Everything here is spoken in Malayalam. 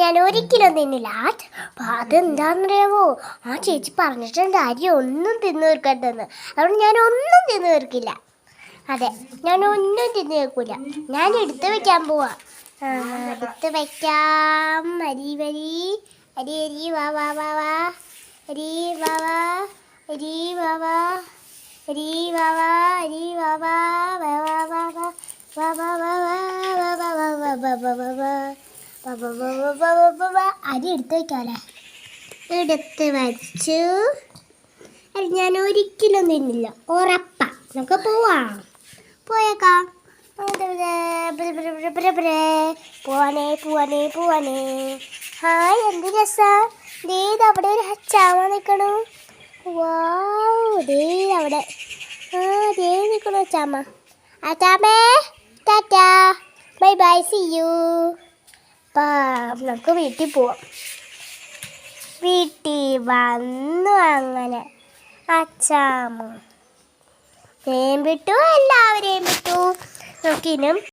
ഞാൻ ഒരിക്കലും തിന്നില്ല ആ അതെന്താണെന്നറിയാവോ ആ ചേച്ചി പറഞ്ഞിട്ടുണ്ട് അരി ഒന്നും തിന്നു തീർക്കണ്ടെന്ന് അതുകൊണ്ട് ഞാൻ ഒന്നും തിന്നു തീർക്കില്ല അതെ ഞാൻ ഒന്നും തിന്നു തീർക്കില്ല ഞാൻ എടുത്തു വെക്കാൻ പോവാ എടുത്ത് വെക്കാം അരി വരി അരി അരി വാ വാ വാ വാ അരി വാ വാ അരി വാ വാ അരി വാ വാ അരി വാ വാ വാ വാ വാ വാ വാ വാ വാ വാ വാ വാ വാ വാ വാ അരി എടുത്ത് വയ്ക്കാമല്ലേ എടുത്ത് വച്ചു. അത് ഞാൻ ഒരിക്കലും തിന്നില്ല. ഉറപ്പ. നമുക്ക് പോവാം. പോയേക്കാം. പോവാനേ പോവാനേ പോവാനേ. ഹായ് എന്ത് രസം? ദേ അവിടെ ഒരു ചാമ നിൽക്കണു വാവ് ദേ അവിടെ. ആ ദേ നിൽക്കണു ചാമ ആ ചാമേ tata. Bye bye see you. നമുക്ക് വീട്ടിൽ പോവാം. വീട്ടിൽ വന്നു അങ്ങനെ. അച്ചാമ്മ. വേം വിട്ടു എല്ലാവരെയും വിട്ടു. നമുക്കിനും